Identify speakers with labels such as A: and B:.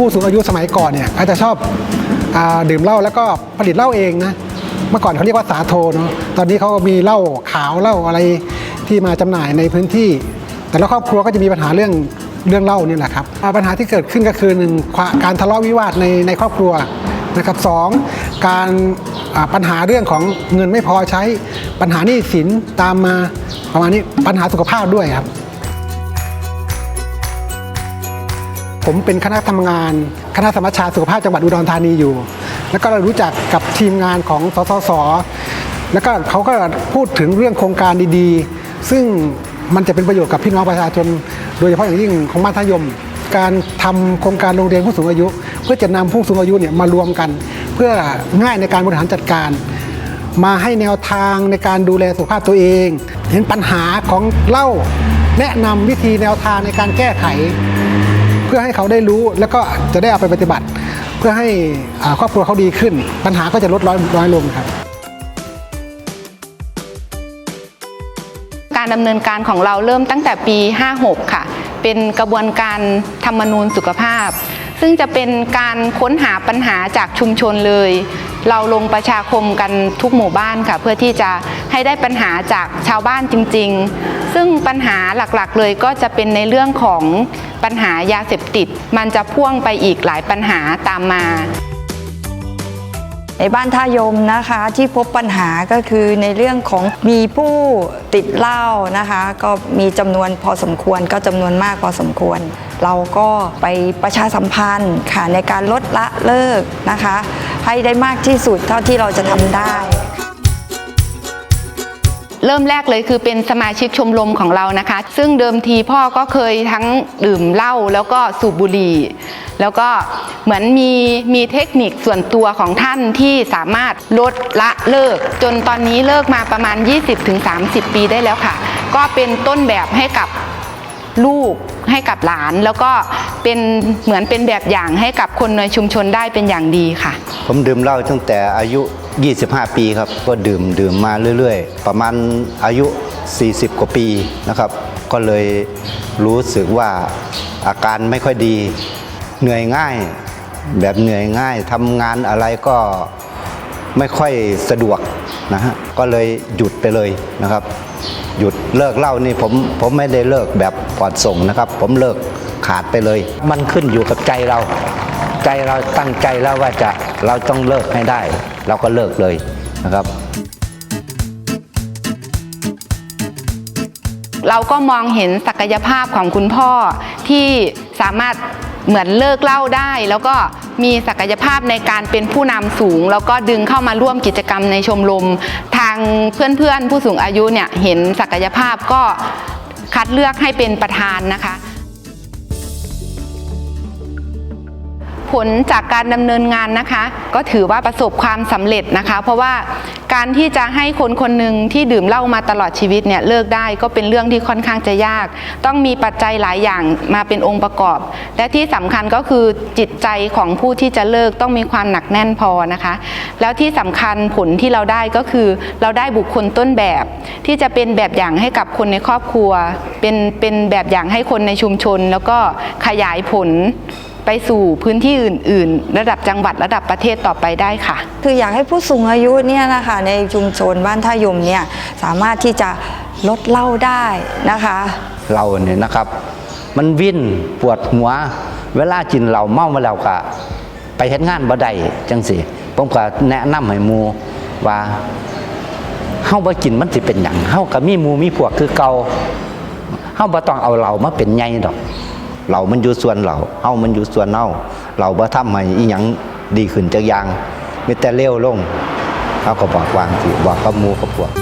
A: ผู้สูงอายุสมัยก่อนเนี่ยอาจจะชอบอาดื่มเหล้าแล้วก็ผลิตเหล้าเองนะเมื่อก่อนเขาเรียกว่าสาโทเนาะตอนนี้เขาก็มีเหล้าขาวเหล้าอะไรที่มาจำหน่ายในพื้นที่ แต่ละครอบครัวก็จะมีปัญหาเรื่องเรื่องเหล้านี่แหละครับปัญหาที่เกิดขึ้นก็คือหนึ่งการทะเลาะวิวาทในในครอบครัวนะครับสองการปัญหาเรื่องของเงินไม่พอใช้ปัญหาหนี้สินตามมาประมาณนี้ปัญหาสุขภาพด้วยครับ ผมเป็นคณะทำงาน คณะสมัชชาสุขภาพจังหวัดอุดรธานีอยู่ แล้วก็รู้จักกับทีมงานของสสส แล้วก็เขาก็พูดถึงเรื่องโครงการดีๆ ซึ่งมันจะเป็นประโยชน์กับพี่น้องประชาชน โดยเฉพาะอย่างยิ่งของมัธยม การทำโครงการโรงเรียนผู้สูงอายุ เพื่อจะนำผู้สูงอายุเนี่ยมารวมกัน เพื่อง่ายในการบริหารจัดการ มาให้แนวทางในการดูแลสุขภาพตัวเอง เห็นปัญหาของเล้าแนะนำวิธีแนวทางในการแก้ไข พื่อให้เขาได้รู้แล้วก็จะได้เอาไปปฏิบัติ เพื่อให้ครอบครัวเขาดีขึ้น ปัญหาก็จะลดร้อยน้อยลงครับ
B: การดำเนินการของเราเริ่มตั้งแต่ปี 56 ค่ะ เป็นกระบวนการธรรมนูญสุขภาพ ซึ่งจะเป็นการค้นหาปัญหาจากชุมชนเลย เราลงประชาคมกันทุกหมู่บ้านค่ะ เพื่อที่จะให้ได้ปัญหาจากชาวบ้านจริง ๆ ซึ่งปัญหาหลักๆ เลยก็จะเป็นในเรื่องของปัญหายาเสพติด มันจะพ่วงไปอีกหลายปัญหาตามมา
C: ในบ้านท่ายมนะคะที่พบปัญหาก็คือในเรื่องของมีผู้ติดเหล้านะคะ ก็มีจำนวนพอสมควรก็จำนวนมากพอสมควร เราก็ไปประชาสัมพันธ์ค่ะในการลดละเลิกนะคะ ให้ได้มากที่สุดเท่าที่เราจะทำได้
B: เริ่มแรกเลยคือเป็นสมาชิกชมรมของเรานะคะ ซึ่งเดิมทีพ่อก็เคยทั้งดื่มเหล้าแล้วก็สูบบุหรี่ แล้วก็เหมือนมีมีเทคนิคส่วนตัวของท่านที่สามารถลดละเลิก จนตอนนี้เลิกมาประมาณ 20-30 ปีได้แล้วค่ะ ก็เป็นต้นแบบให้กับลูกให้กับหลาน แล้วก็เป็นเหมือนเป็นแบบอย่างให้กับคนในชุมชนได้เป็นอย่างดีค่ะ
D: ผมดื่มเหล้าตั้งแต่อายุ 25 ปีครับ ก็ดื่มดื่มมาเรื่อย ๆ ประมาณอายุ 40 กว่าปีนะครับ ก็เลยรู้สึกว่าอาการไม่ค่อยดี เหนื่อยง่าย แบบเหนื่อยง่ายทำงานอะไรก็ไม่ค่อยสะดวกนะฮะ ก็เลยหยุดไปเลยนะครับ หยุดเลิกเล้านี่ผมผมไม่ได้เลิกแบบปลอดส่งนะครับ ผมเลิกขาดไปเลย มันขึ้นอยู่กับใจเรา ใจเราตั้งใจแล้วว่าจะเราต้องเลิกให้ได้ เราก็เลิกเลยนะครับ
B: เราก็มองเห็นศักยภาพของคุณพ่อที่สามารถเหมือนเลิกเล่าได้ แล้วก็มีศักยภาพในการเป็นผู้นำสูง แล้วก็ดึงเข้ามาร่วมกิจกรรมในชมรม ทางเพื่อนๆ ผู้สูงอายุเนี่ยเห็นศักยภาพก็คัดเลือกให้เป็นประธานนะคะ ผลจากการดำเนินงานนะคะ ก็ถือว่าประสบความสำเร็จนะคะ เพราะว่าการที่จะให้คนคนหนึ่งที่ดื่มเหล้ามาตลอดชีวิตเนี่ยเลิกได้ก็เป็นเรื่องที่ค่อนข้างจะยาก ต้องมีปัจจัยหลายอย่างมาเป็นองค์ประกอบ และที่สำคัญก็คือจิตใจของผู้ที่จะเลิกต้องมีความหนักแน่นพอนะคะ แล้วที่สำคัญผลที่เราได้ก็คือ เราได้บุคคลต้นแบบ ที่จะเป็นแบบอย่างให้กับคนในครอบครัว เป็นเป็นแบบอย่างให้คนในชุมชน แล้วก็ขยายผล ไปสู่พื้นที่อื่น ๆ ระดับจังหวัดระดับประเทศต่อไปได้ค่ะ
C: คืออยากให้ผู้สูงอายุเนี่ยนะคะในชุมชนบ้านท่ายมเนี่ยสามารถที่จะลดเหล้าได้นะคะ
D: เราเนี่ยนะครับ มันวินปวดหัว เวลากินเราเมามาแล้วก็ไปเฮ็ดงานบ่ได้จังสิผมก็แนะนำให้หมู่ว่าเฮาบ่กินมันสิเป็นหยังเฮาก็มีหมู่มีพวกคือเก่าเฮาบ่ต้องเอาเรามาเป็นใหญ่ดอก เรามันอยู่ส่วนเราเฮามันอยู่ส่วนเฮาเราบ่ทำให้อีหยังดีขึ้นจักอย่างมีแต่เลวลงเฮาก็บอกวางสิบอกกับหมู่กับพวก